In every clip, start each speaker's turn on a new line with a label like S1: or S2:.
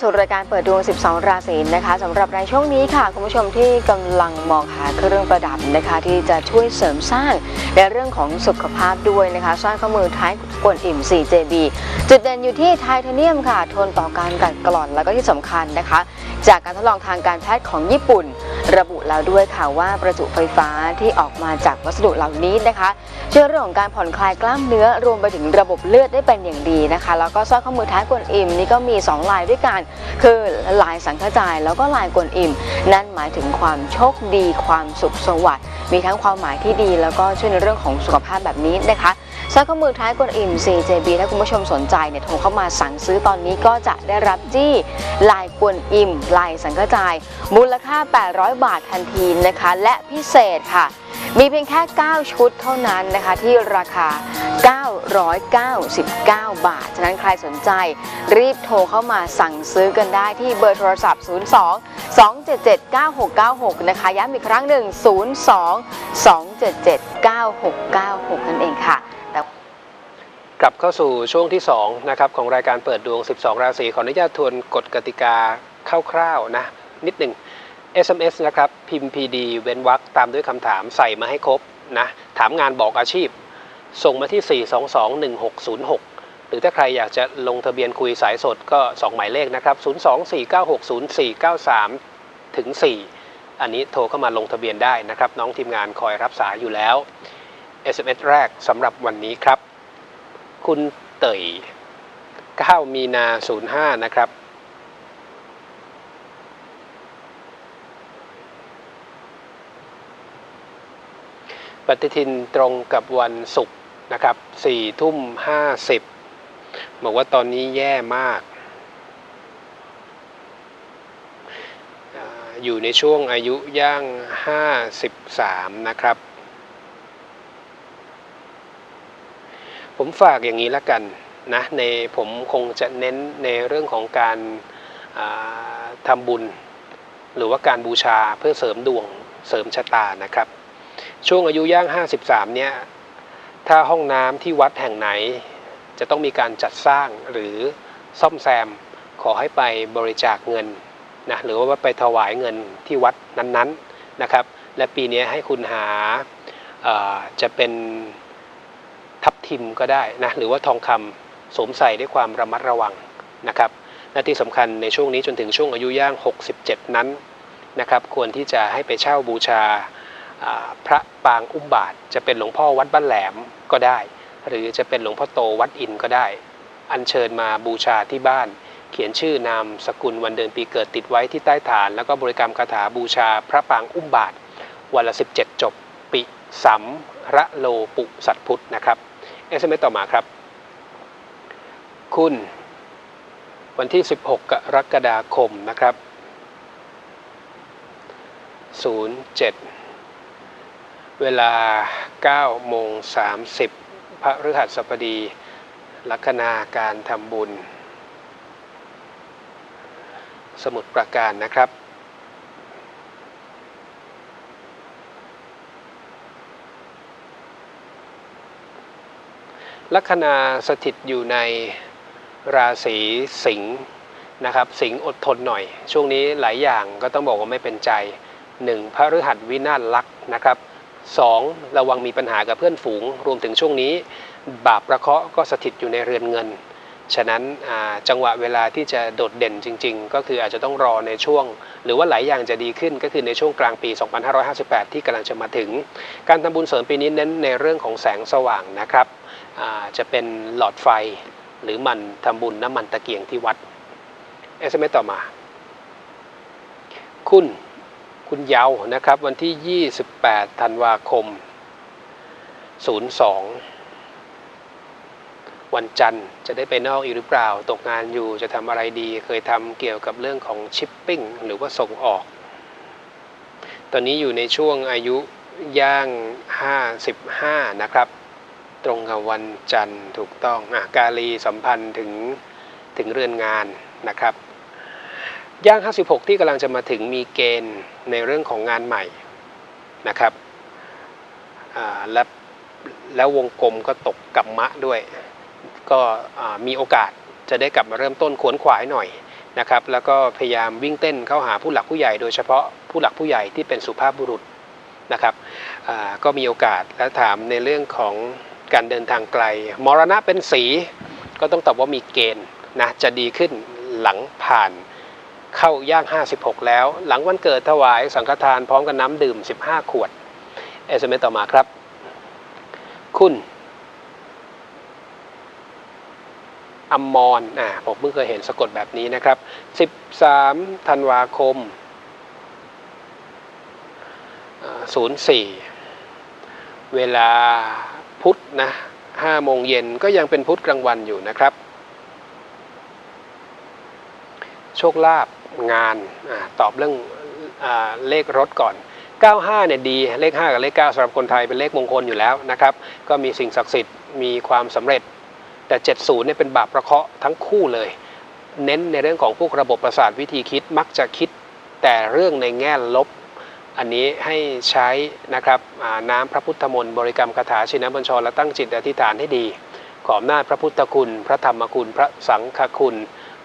S1: สู่รายการเปิดดวง 12 ราศีนะคะสำหรับในช่วงนี้ค่ะ คุณผู้ชมที่กำลังมองหาเครื่องประดับนะคะ ที่จะช่วยเสริมสร้างในเรื่องของสุขภาพด้วยนะคะสร้อยข้อมือท้ายกวนอิ่ม 4JB จุดเด่นอยู่ที่ไทเทเนียมค่ะ ทนต่อการกัดกร่อนแล้วก็ที่สำคัญนะคะ จากการทดลองทางการแพทย์ของญี่ปุ่น ระบุแล้วด้วยค่ะว่าประจุไฟฟ้าที่ออกมาจากวัสดุเหล่านี้นะคะช่วยเรื่องของการผ่อนคลายกล้ามเนื้อรวมไปถึงระบบเลือดได้เป็นอย่างดีนะคะ แล้วก็สร้อยข้อมือท้ายกวนอิมนี่ก็มี 2 ลายด้วยกันคือลายสังฆจายแล้วก็ลายกวนอิม นั่นหมายถึงความโชคดี ความสุขสวัสดิ์มีทั้งความหมายที่ดีแล้วก็ช่วยในเรื่องของสุขภาพแบบนี้นะคะสร้อยข้อมือท้ายกวนอิม CJB ถ้าคุณผู้ชมสนใจเนี่ยโทรเข้ามาสั่งซื้อตอนนี้ก็จะได้รับจี้ลายกวนอิม ลายสังฆจาย มูลค่า 800 บาททันทีนะคะ และพิเศษค่ะ มีเพียงแค่ 9 ชุดเท่านั้นนะคะที่ราคา 999 บาท ฉะนั้นใครสนใจรีบโทรเข้ามาสั่งซื้อกันได้ที่เบอร์โทรศัพท์ 02 277 9696 นะคะ ย้ำอีกครั้งหนึ่ง 02 277 9696 นั่นเองค่ะ
S2: กลับเข้าสู่ช่วงที่2นะครับของรายการเปิดดวง 12 ราศีขออนุญาตทวนกฎกติกาคร่าวๆนะนิดหนึ่ง SMS นะครับ พิมพ์ PD เว้นวรรคตามด้วยคำถามใส่มาให้ครบนะ ถามงานบอกอาชีพ ส่งมาที่ 4221606 หรือถ้าใครอยากจะลงทะเบียนคุยสายสดก็ 2 หมายเลขนะครับ 024960493 ถึง 4 อันนี้โทรเข้ามาลงทะเบียนได้นะครับ น้องทีมงานคอยรับสายอยู่แล้ว SMS แรกสำหรับวันนี้ครับ คุณเตย9มีนา05นะครับ ปฏิทินตรงกับวันศุกร์นะครับ4ทุ่ม50บอกว่าตอนนี้แย่มาก อยู่ในช่วงอายุย่าง 53 นะครับ ผมฝากอย่างนี้ละกันนะในผมคงจะเน้นในเรื่องของการาทำบุญ หรือว่าการบูชาเพื่อเสริมดวงเสริมชะตานะครับ ช่วงอายุย่าง 53 เนี่ย ถ้าห้องน้ำที่วัดแห่งไหน จะต้องมีการจัดสร้างหรือซ่อมแซม ขอให้ไปบริจาคเงินนะหรือว่าไปถวายเงินที่วัดนั้นๆนะครับ และปีนี้ให้คุณหาจะเป็นทับทิมก็ได้นะหรือว่าทองคำสวมใส่ด้วยความระมัดระวังนะครับและที่สำคัญในช่วงนี้จนถึงช่วงอายุย่าง 67 นั้นนะครับ ควรที่จะให้ไปเช่าบูชา พระปางอุ้มบาท จะเป็นหลวงพ่อวัดบ้านแหลมก็ได้ หรือจะเป็นหลวงพ่อโตวัดอินก็ได้ อัญเชิญมาบูชาที่บ้าน เขียนชื่อนามสกุลวันเดือนปีเกิดติดไว้ที่ใต้ฐาน แล้วก็บริกรรมคาถาบูชาพระปางอุ้มบาท วันละ 17 จบ ปิสัมระโลปุสัตพุทธนะครับเอสเมต่อมาครับ คุณวันที่ 16 กรกฎาคมนะครับ 07 เวลา9โมง30 พระฤหัสบดี ลัคนาการทำบุญ สมุดประการนะครับ ลัคนาสถิตอยู่ในราศีสิงห์นะครับ สิงห์อดทนหน่อย ช่วงนี้หลายอย่างก็ต้องบอกว่าไม่เป็นใจ 1. พระฤหัสวินาศลักษ์นะครับ 2. ระวังมีปัญหากับเพื่อนฝูง รวมถึงช่วงนี้ บาปประเคาะก็สถิตอยู่ในเรือนเงิน ฉะนั้นจังหวะเวลาที่จะโดดเด่นจริง ๆ ก็คืออาจจะต้องรอในช่วง หรือว่าหลายอย่างจะดีขึ้นก็คือในช่วงกลางปี 2558 ที่กำลังจะมาถึง การทำบุญเสริมปีนี้เน้นในเรื่องของแสงสว่างนะครับจะเป็นหลอดไฟ หรือมันทำบุญน้ำมันตะเกียงที่วัด SMS ต่อมา คุณ คุณเยาว์นะครับ วันที่ 28 ธันวาคม 02 วันจันทร์จะได้ไปนอกอีกหรือเปล่า ตกงานอยู่จะทำอะไรดี เคยทำเกี่ยวกับเรื่องของชิปปิ้งหรือว่าส่งออก ตอนนี้อยู่ในช่วงอายุย่าง 55 นะครับ ตรงกับวันจันทร์ถูกต้องอะกาลีสัมพันธ์ถึงถึงเรือนงานนะครับ ย่าง 56 ที่กำลังจะมาถึงมีเกณฑ์ในเรื่องของงานใหม่นะครับและแล้ววงกลมก็ตกกับมะด้วย ก็มีโอกาสจะได้กลับมาเริ่มต้นขวนขวายหน่อยนะครับ แล้วก็พยายามวิ่งเต้นเข้าหาผู้หลักผู้ใหญ่โดยเฉพาะผู้หลักผู้ใหญ่ที่เป็นสุภาพบุรุษนะครับก็มีโอกาสและถามในเรื่องของการเดินทางไกล มรณะเป็นสีก็ต้องตอบว่ามีเกณฑ์นะจะดีขึ้นหลังผ่าน เข้าย่าง 56 แล้ว หลังวันเกิดถวายสังฆทานพร้อมกับน้ำดื่ม 15 ขวด SMS ต่อมาครับ คุณอมรอ่าผมเพิ่งเคยเห็นสะกดแบบนี้นะครับ 13 ธันวาคม 04 เวลาพุธนะ5โมงเย็นก็ยังเป็นพุธกลางวันอยู่นะครับ โชคลาภ งานอตอบเรื่องอเลขรถก่อน 95เนี่ยดีเลข 5 กับเลข 9สำหรับคนไทยเป็นเลขมงคลอยู่แล้วนะครับ ก็มีสิ่งศักดิ์สิทธิ์มีความสำเร็จ แต่ 70เนี่ยเป็นบาปประเคาะทั้งคู่เลย เน้นในเรื่องของพวกระบบประสาทวิธีคิดมักจะคิดแต่เรื่องในแง่ลบอันนี้ให้ใช้นะครับน้ำพระพุทธมนต์บริกรรมคาถาชินบัญชรและตั้งจิตอธิษฐานให้ดี ขออำนาพระพุทธคุณ พระธรรมคุณ พระสังฆคุณ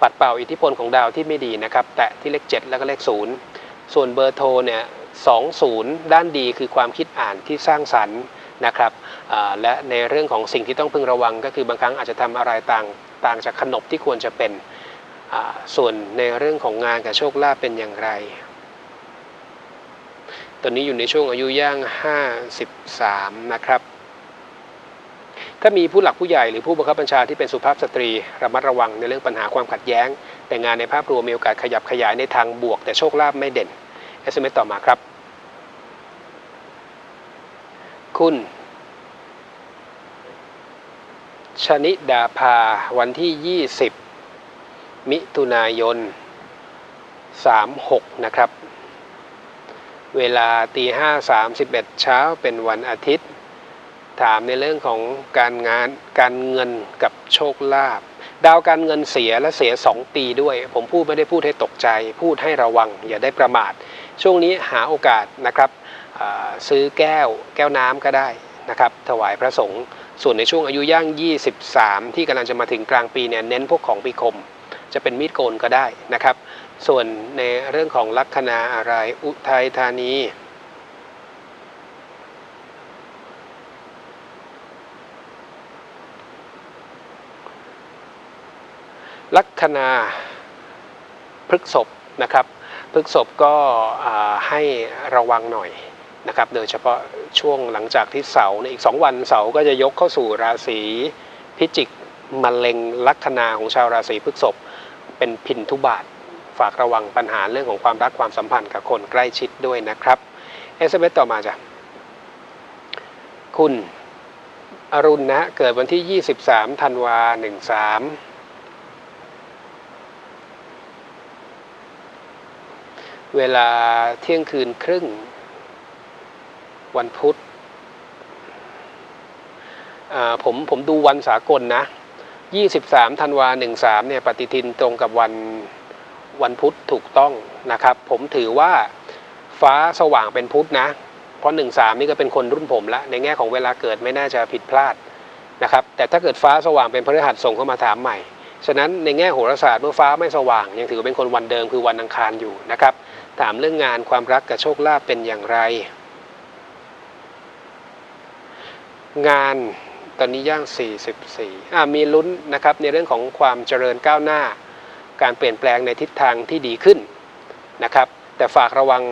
S2: ปัดเป่าอิทธิพลของดาวที่ไม่ดีนะครับแตะที่เลข 7 แล้วก็เลข 0 ส่วนเบอร์โทรเนี่ย20 ด้านดีคือความคิดอ่านที่สร้างสรรค์นะครับและในเรื่องของสิ่งที่ต้องพึงระวังก็คือบางครั้งอาจจะทำอะไรต่างต่างจากขนบที่ควรจะเป็นส่วนในเรื่องของงานกับโชคลาภเป็นอย่างไร ตอนนี้อยู่ในช่วงอายุย่าง 53 นะครับ ถ้ามีผู้หลักผู้ใหญ่หรือผู้บังคับบัญชาที่เป็นสุภาพสตรีระมัดระวังในเรื่องปัญหาความขัดแย้ง แต่งานในภาพรวมมีโอกาสขยับขยายในทางบวก แต่โชคลาภไม่เด่น SMS ต่อมาครับ คุณ ชนิดาภาวันที่ 20 มิถุนายน 36 นะครับ เวลาตีห้าสามสิบเอ็ดเช้าเป็นวันอาทิตย์ ถามในเรื่องของการงานการเงินกับโชคลาภดาวการเงินเสียและเสีย 2 ปีด้วย ผมพูดไม่ได้พูดให้ตกใจ พูดให้ระวัง อย่าได้ประมาท ช่วงนี้หาโอกาสนะครับซื้อแก้วแก้วน้ำก็ได้นะครับถวายพระสงฆ์ส่วนในช่วงอายุย่าง 23 ที่กำลังจะมาถึงกลางปีเนี่ยเน้นพวกของปีคม จะเป็นมีดโกนก็ได้นะครับ ส่วนในเรื่องของลัคนาอะไรอุทัยธานี ลัคนาพฤกษภนะครับพฤกษภก็ให้ระวังหน่อยนะครับ โดยเฉพาะช่วงหลังจากที่เสาร์ในอีก 2 วันเสาร์ก็จะยกเข้าสู่ราศีพิจิกมะเร็งลัคนาของชาวราศีพฤกษภเป็นพินทุบาท ฝากระวังปัญหาเรื่องของความรักความสัมพันธ์กับคนใกล้ชิดด้วยนะครับเอสเต่อมาจ้ะคุณอรุณนะเกิดวันที่ 23ธันวา13 เวลาเที่ยงคืนครึ่ง วันพุธผมผมดูวันสากลนะ 23ธันวา13เนี่ยปฏิทินตรงกับวันวันพุธถูกต้องนะครับ ผมถือว่าฟ้าสว่างเป็นพุธนะ เพราะ 13 นี่ก็เป็นคนรุ่นผมละ ในแง่ของเวลาเกิดไม่น่าจะผิดพลาดนะครับ แต่ถ้าเกิดฟ้าสว่างเป็นพฤหัสส่งเข้ามาถามใหม่ ฉะนั้นในแง่โหราศาสตร์เมื่อฟ้าไม่สว่าง ยังถือว่าเป็นคนวันเดิมคือวันอังคารอยู่นะครับ ถามเรื่องงานความรักกับโชคลาภเป็นอย่างไร งานตอนนี้ย่าง 44อ่ามีลุ้นนะครับในเรื่องของความเจริญก้าวหน้า การเปลี่ยนแปลงในทิศทางที่ดีขึ้นนะครับ แต่ฝากระวัง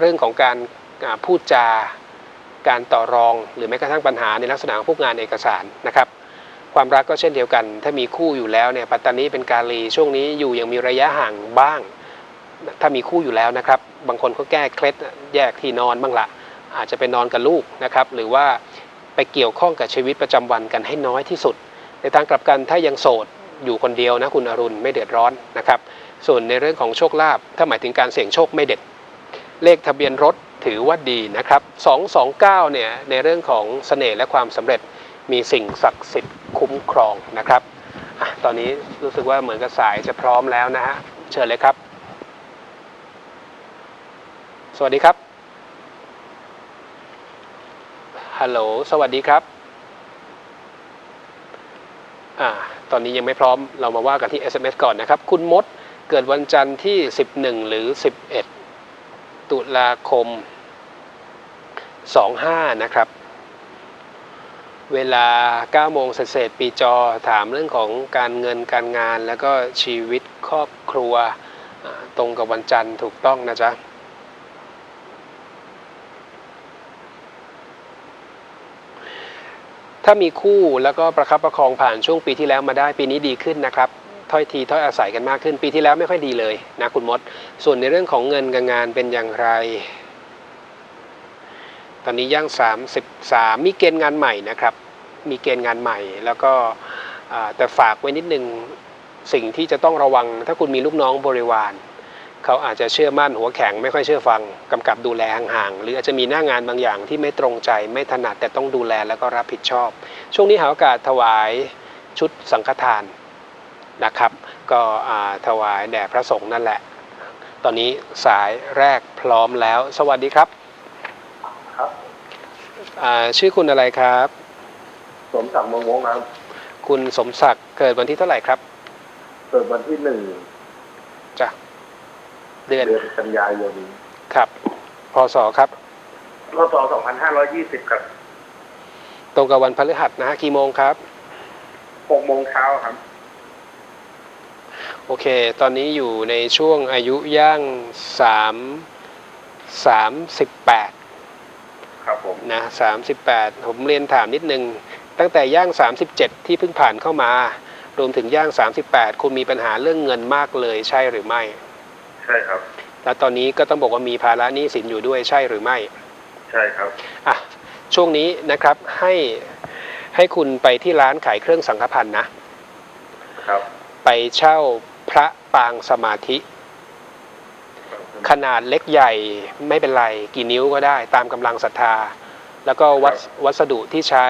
S2: เรื่องของการพูดจาการต่อรอง หรือแม้กระทั่งปัญหาในลักษณะของพวกงานเอกสารนะครับ ความรักก็เช่นเดียวกัน ถ้ามีคู่อยู่แล้วเนี่ยปัตตานีเป็นกาลีช่วงนี้อยู่ยังมีระยะห่างบ้าง ถ้ามีคู่อยู่แล้วนะครับ บางคนก็แก้เคล็ดแยกที่นอนบ้างละอาจจะไปนอนกับลูกนะครับหรือว่าไปเกี่ยวข้องกับชีวิตประจำวันกันให้น้อยที่สุด ในทางกลับกันถ้ายังโสดอยู่คนเดียวนะคุณอรุณไม่เดือดร้อนนะครับ ส่วนในเรื่องของโชคลาภถ้าหมายถึงการเสี่ยงโชคไม่เด็ด เลขทะเบียนรถถือว่าดีนะครับ229เนี่ยในเรื่องของเสน่ห์และความสำเร็จ มีสิ่งศักดิ์สิทธิ์คุ้มครองนะครับอตอนนี้รู้สึกว่าเหมือนกับสายจะพร้อมแล้วนะฮะ เชิญเลยครับ สวัสดีครับ ฮัลโหล สวัสดีครับ อ่า ตอนนี้ยังไม่พร้อม เรามาว่ากันที่ SMS ก่อนนะครับ คุณมดเกิดวันจันทร์ที่ 11 หรือ 11 ตุลาคม 25 นะครับ เวลา9โมงเศษปีจอถามเรื่องของการเงินการงาน แล้วก็ชีวิตครอบครัวตรงกับวันจันทร์ถูกต้องนะจ๊ะถ้ามีคู่แล้วก็ประคับประคองผ่านช่วงปีที่แล้วมาได้ปีนี้ดีขึ้นนะครับถ้อยทีถ้อยอาศัยกันมากขึ้นปีที่แล้วไม่ค่อยดีเลยนะคุณมด ส่วนในเรื่องของเงินกับงานเป็นอย่างไร ตอนนี้ย่าง 33 มีเกณฑ์งานใหม่นะครับ มีเกณฑ์งานใหม่ แล้วก็แต่ฝากไว้นิดนึงสิ่งที่จะต้องระวัง ถ้าคุณมีลูกน้องบริวารเขาอาจจะเชื่อมั่นหัวแข็งไม่ค่อยเชื่อฟังกำกับดูแลห่างๆ หรืออาจจะมีหน้างานบางอย่างที่ไม่ตรงใจไม่ถนัดแต่ต้องดูแลแล้วก็รับผิดชอบ ช่วงนี้หาโอกาสถวายชุดสังฆทานนะครับ ก็ถวายแด่พระสงฆ์นั่นแหละ ตอนนี้สายแรกพร้อมแล้ว สวัสดีครับ ชื่อคุณอะไรครับ
S3: สมศักดิ์เมืองวงนะครับ
S2: คุณสมศักดิ์เกิดวันที่เท่าไหร่ครับ
S3: เกิดวันที่หนึ่ง
S2: จ้ะเดือน
S3: เดือนกันยายน
S2: ครับ พศครับ
S3: รศ2520ครับ
S2: ตรงกับวันพฤหัสนะฮะกี่โมงครับ
S3: 6โมงเช้าครับ
S2: โอเค ตอนนี้อยู่ในช่วงอายุย่างสามสามสิบแปด
S3: ครับผม
S2: นะสามสิบแปดผมเรียนถามนิดนึง ตั้งแต่ย่าง 37 ที่เพิ่งผ่านเข้ามา รวมถึงย่าง 38 คุณมีปัญหาเรื่องเงินมากเลยใช่หรือไม่
S3: ใช่ครับ
S2: แล้วตอนนี้ก็ต้องบอกว่ามีภาระหนี้สินอยู่ด้วยใช่หรือไม่
S3: ใช่ครับ
S2: อะช่วงนี้นะครับให้ให้คุณไปที่ร้านขายเครื่องสังฆพันธ์นะ
S3: ครับ
S2: ไปเช่าพระปางสมาธิ ขนาดเล็กใหญ่ไม่เป็นไร กี่นิ้วก็ได้ ตามกำลังศรัทธา แล้วก็วัสวัสดุที่ใช้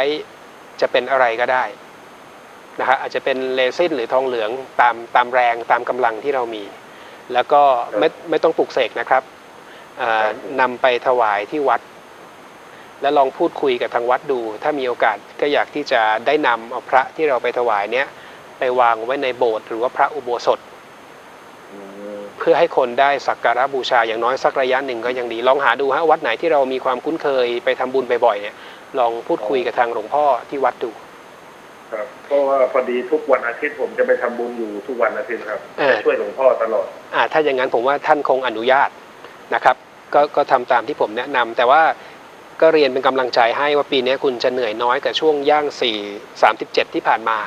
S2: จะเป็นอะไรก็ได้นะฮะอาจจะเป็นเลซินหรือทองเหลืองตามตามแรงตามกำลังที่เรามี แล้วก็ไม่ไม่ต้องปลุกเสกนะครับเอ่อนำไปถวายที่วัด แล้วลองพูดคุยกับทางวัดดู ถ้ามีโอกาสก็อยากที่จะได้นำเอาพระที่เราไปถวายเนี้ยไปวางไว้ในโบสถ์หรือว่าพระอุโบสถ
S3: อืม
S2: เพื่อให้คนได้สักการะบูชาอย่างน้อยสักระยะหนึ่งก็ยังดี ลองหาดูฮะวัดไหนที่เรามีความคุ้นเคยไปทำบุญบ่อยๆเนี่ยลองพูดคุยกับทางหลวงพ่อที่วัดดู
S3: ครับเพราะว่าพอดีทุกวันอาทิตย์ผมจะไปทำบุญอยู่ทุกวันอาทิตย์ครับ
S2: เออ
S3: จะช่วยหลวงพ่อตลอด
S2: อ่าถ้าอย่างนั้นผมว่าท่านคงอนุญาตนะครับก็ก็ทำตามที่ผมแนะนำแต่ว่าก็เรียนเป็นกำลังใจให้ว่าปีนี้คุณจะเหนื่อยน้อยกับช่วงย่าง4 37 ที่ผ่านมา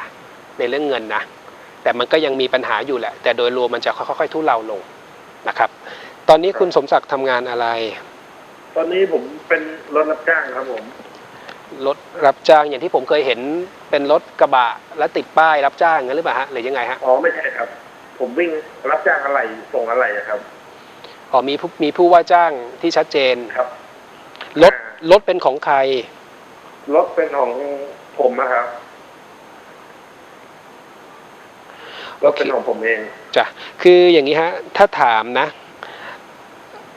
S2: ในเรื่องเงินนะ แต่มันก็ยังมีปัญหาอยู่แหละ แต่โดยรวมมันจะค่อยๆทุเลาลงนะครับ ตอนนี้คุณสมศักดิ์ทำงานอะไร
S3: ตอนนี้ผมเป็นรถรับจ้างครับผม
S2: รถรับจ้างอย่างที่ผมเคยเห็นเป็นรถกระบะและติดป้ายรับจ้างงั้นหรือเปล่าฮะหรือยังไงฮะ
S3: อ๋อไม่ใช่ครับ ผมวิ่งรับจ้างอะไรส่งอะไรอะครับ
S2: อ๋อมีผู้มีผู้ว่าจ้างที่ชัดเจน
S3: ครับ
S2: รถรถเป็นของใคร
S3: รถเป็นของผมนะครับ รถเป็นของผมเอง
S2: จ้ะคืออย่างนี้ฮะถ้าถามนะ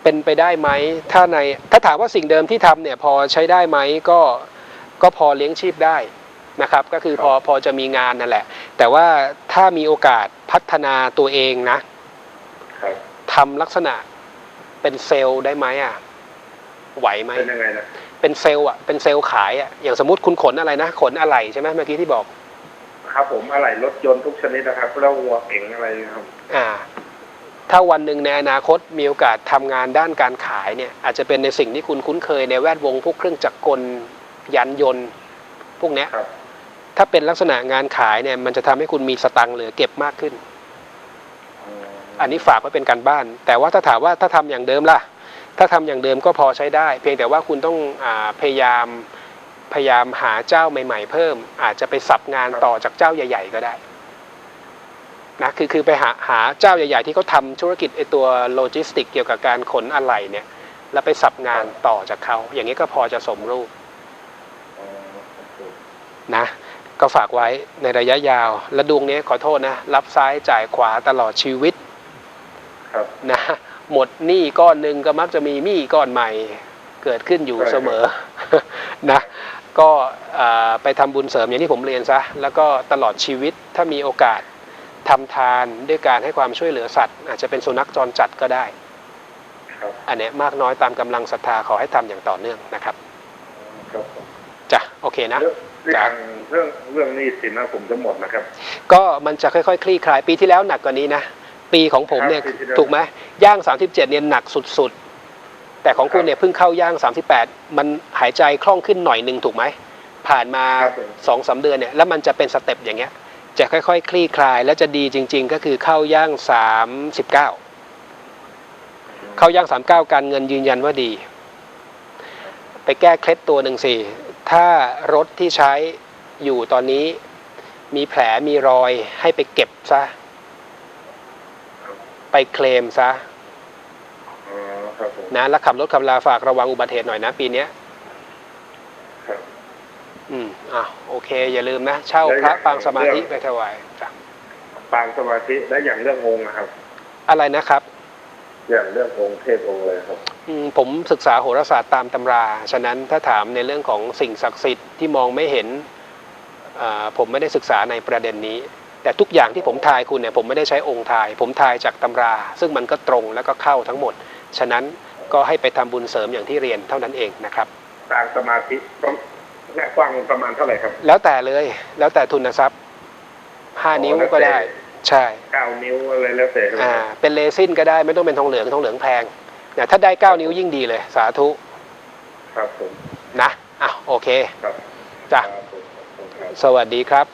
S2: เป็นไปได้ไหมถ้าในถ้าถามว่าสิ่งเดิมที่ทำเนี่ยพอใช้ได้ไหมก็ก็พอเลี้ยงชีพได้นะครับก็คือพอพอจะมีงานนั่นแหละ แต่ว่าถ้ามีโอกาสพัฒนาตัวเองนะครับทำลักษณะเป็นเซลล์ได้ไหมอะไหวไหม
S3: เป็นยังไงนะ
S2: เป็นเซลล์อะเป็นเซลล์ขายอะอย่างสมมติคุณขนอะไรนะ ขนอะไรใช่ไหมเมื่อกี้ที่บอก
S3: ครับผมอะไรรถยนต์ทุกชนิดนะครับแล้ววัวเก๋งอะไรครับ
S2: อ่า ถ้าวันหนึ่งในอนาคตมีโอกาสทำงานด้านการขายเนี่ย อาจจะเป็นในสิ่งที่คุณคุ้นเคยในแวดวงพวกเครื่องจักรกลยันยนต์ พวกเนี้ย
S3: ครับ
S2: ถ้าเป็นลักษณะงานขายเนี่ยมันจะทำให้คุณมีสตังค์เหลือเก็บมากขึ้น อันนี้ฝากไว้เป็นการบ้าน แต่ว่าถ้าถามว่าถ้าทำอย่างเดิมล่ะ ถ้าทำอย่างเดิมก็พอใช้ได้ เพียงแต่ว่าคุณต้องอาพยายาม พยายามหาเจ้าใหม่ ๆ เพิ่ม อาจจะไปสับงานต่อจากเจ้าใหญ่ ๆ ก็ได้นะคือคือไปหาหาเจ้าใหญ่ ๆ ที่เขาทำธุรกิจไอตัวโลจิสติกเกี่ยวกับการขนอะไหล่เนี่ย แล้วไปสับงานต่อจากเขาอย่างนี้ก็พอจะสมรูป
S3: อ๋อโอเค
S2: นะก็ฝากไว้ในระยะยาว และดวงนี้ขอโทษนะ รับซ้ายจ่ายขวาตลอดชีวิต
S3: ครับ
S2: นะหมดหนี้ก้อนหนึ่งก็มักจะมีหนี้ก้อนใหม่เกิดขึ้นอยู่
S3: ใช่ครับ
S2: เสมอ นะก็อ่าไปทำบุญเสริมอย่างที่ผมเรียนซะแล้วก็ตลอดชีวิตถ้ามีโอกาสทำทานด้วยการให้ความช่วยเหลือสัตว์ อาจจะเป็นสุนัขจรจัดก็ได้
S3: ครับ
S2: อันเนี้ยมากน้อยตามกำลังศรัทธาขอให้ทำอย่างต่อเนื่องนะครับ
S3: ครับผม
S2: จ้ะโอเคนะ
S3: เรื่องเรื่องเรื่องเรื่องหนี้สินนะผมจะหมดนะครับ
S2: ก็มันจะค่อยๆ คลี่คลายปีที่แล้วหนักกว่านี้นะ ปีของผมเนี่ย
S3: ครับปีที่แล้ว
S2: ถูกไหมย่าง 37 เนี่ยหนักสุดๆ แต่ของคุณเนี่ยเพิ่งเข้าย่าง 38 มันหายใจคล่องขึ้นหน่อยหนึ่งถูกไหม ผ่านมา
S3: ครับผม
S2: 2อสาเดือนเนี่ยแล้วมันจะเป็นสเต็ปอย่างเงี้ย จะค่อยๆคลี่คลาย แล้วจะดีจริง ๆ ก็คือเข้าย่าง 39 เข้าย่าง 39 การเงินยืนยันว่าดี ไปแก้เคล็ดตัวหนึ่งสิถ้ารถที่ใช้อยู่ตอนนี้มีแผลมีรอยให้ไปเก็บซะ ไปเคลมซะ
S3: อ๋อครับผม
S2: นะแล้วขับรถขับลาฝากระวังอุบัติเหตุหน่อยนะปีเนี้ย
S3: ครับ
S2: อืมอะโอเค อย่าลืมนะ เช่าพระปางสมาธิไปถวายจ้ะ
S3: ปางสมาธิและอย่างเรื่ององค์นะครับ
S2: อะไรนะครับ
S3: อย่างเรื่ององค์เทพองค์เลยครับ
S2: อืมผมศึกษาโหราศาสตร์ตามตำรา ฉะนั้นถ้าถามในเรื่องของสิ่งศักดิ์สิทธิ์ที่มองไม่เห็นอ่าผมไม่ได้ศึกษาในประเด็นนี้ แต่ทุกอย่างที่ผมทายคุณเนี่ยผมไม่ได้ใช้องค์ทาย ผมทายจากตำรา ซึ่งมันก็ตรงแล้วก็เข้าทั้งหมด ฉะนั้นก็ให้ไปทำบุญเสริมอย่างที่เรียนเท่านั้นเองนะครับ
S3: ปางสมาธิก็แม่กว้างประมาณเท่าไหร่ครับ
S2: แล้วแต่เลย แล้วแต่ทุนทรัพย์ห้า
S3: อ๋อ
S2: นิ้ว
S3: แล้ว
S2: ก็
S3: แต่
S2: ได้ ใช่
S3: เก้านิ้วอะไรแล้วแต่ครับ
S2: อ่าเป็นเลซินก็ได้ไม่ต้องเป็นทองเหลืองทองเหลืองแพงเนี่ยถ้าได้เก้านิ้วยิ่งดีเลย สาธุ
S3: ครับผม
S2: นะอะโอเค
S3: ครับ
S2: จ้ะ
S3: ครับผมขอบคุณครับ
S2: สวัสดีครับ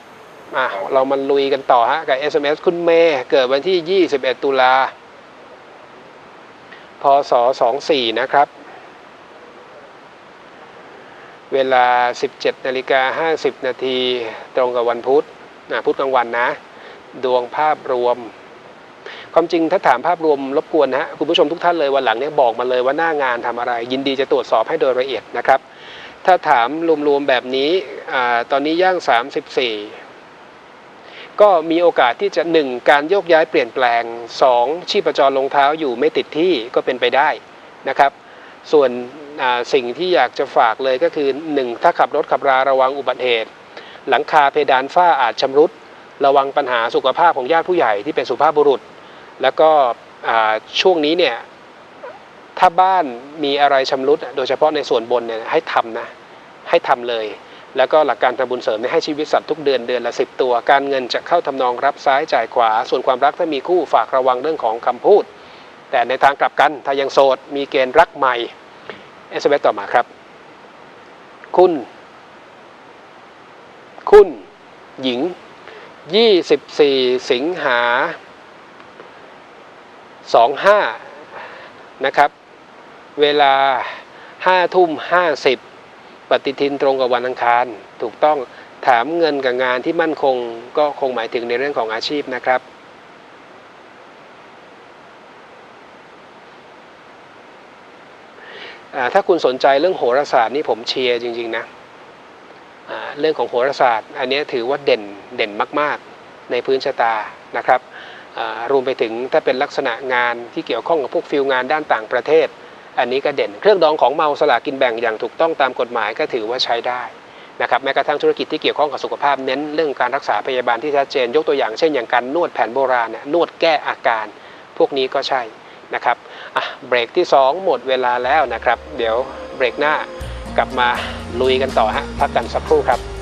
S2: อะเรามาลุยกันต่อฮะกับ SMS คุณเมย์เกิดวันที่ 21 ตุลา พศ 24 นะครับ เวลา 17นาฬิกา50 นาทีตรงกับวันพุธนะพุธกลางวันนะ ดวงภาพรวม ความจริงถ้าถามภาพรวมรบกวนนะคุณผู้ชมทุกท่านเลยวันหลังเนี้บอกมาเลยว่าหน้างานทำอะไร ยินดีจะตรวจสอบให้โดยละเอียดนะครับ ถ้าถามรวมๆแบบนี้อตอนนี้ย่าง 34 ก็มีโอกาสที่จะ 1. การโยกย้ายเปลี่ยนแปลง 2. ชีพจรลงเท้าอยู่ไม่ติดที่ก็เป็นไปได้นะครับ ส่วนสิ่งที่อยากจะฝากเลยก็คือ 1. ถ้าขับรถขับราระวังอุบัติเหตุ หลังคาเพดานฝ้าอาจชำรุด ระวังปัญหาสุขภาพของญาติผู้ใหญ่ที่เป็นสุภาพบุรุษ แล้วก็ช่วงนี้เนี่ยถ้าบ้านมีอะไรชำรุด โดยเฉพาะในส่วนบนเนี่ยให้ทำนะให้ทำเลย แล้วก็หลักการทำบุญเสริมเนี่ยให้ชีวิตสัตว์ทุกเดือนเดือนละสิบตัว การเงินจะเข้าทำนองรับซ้ายจ่ายขวา ส่วนความรักถ้ามีคู่ฝากระวังเรื่องของคำพูด แต่ในทางกลับกันถ้ายังโสด มีเกณฑ์รักใหม่เอสเต่อมาครับ คุณ คุณ หญิง 24 สิงหา 25 นะครับ เวลา5ทุ่ม50 ปฏิทินตรงกับวันอังคาร ถูกต้องถามเงินกับงานที่มั่นคงก็คงหมายถึงในเรื่องของอาชีพนะครับถ้าคุณสนใจเรื่องโหราศาสตร์นี่ผมเชียร์จริงๆนะเรื่องของโหราศาสตร์ อันนี้ถือว่าเด่นเด่นมากๆในพื้นชะตานะครับรวมไปถึงถ้าเป็นลักษณะงานที่เกี่ยวข้องกับพวกฟิลงานด้านต่างประเทศ อันนี้ก็เด่น เครื่องดองของเมาสลากินแบ่งอย่างถูกต้องตามกฎหมายก็ถือว่าใช้ได้นะครับแม้กระทั่งธุรกิจที่เกี่ยวข้องกับสุขภาพเน้นเรื่องการรักษาพยาบาลที่ชัดเจน ยกตัวอย่างเช่นอย่างการนวดแผนโบราณเนี่ยนวดแก้อาการ พวกนี้ก็ใช่นะครับอะเบรกที่ 2 หมดเวลาแล้วนะครับ เดี๋ยวเบรกหน้ากลับมาลุยกันต่อฮะพักกันสักครู่ครับ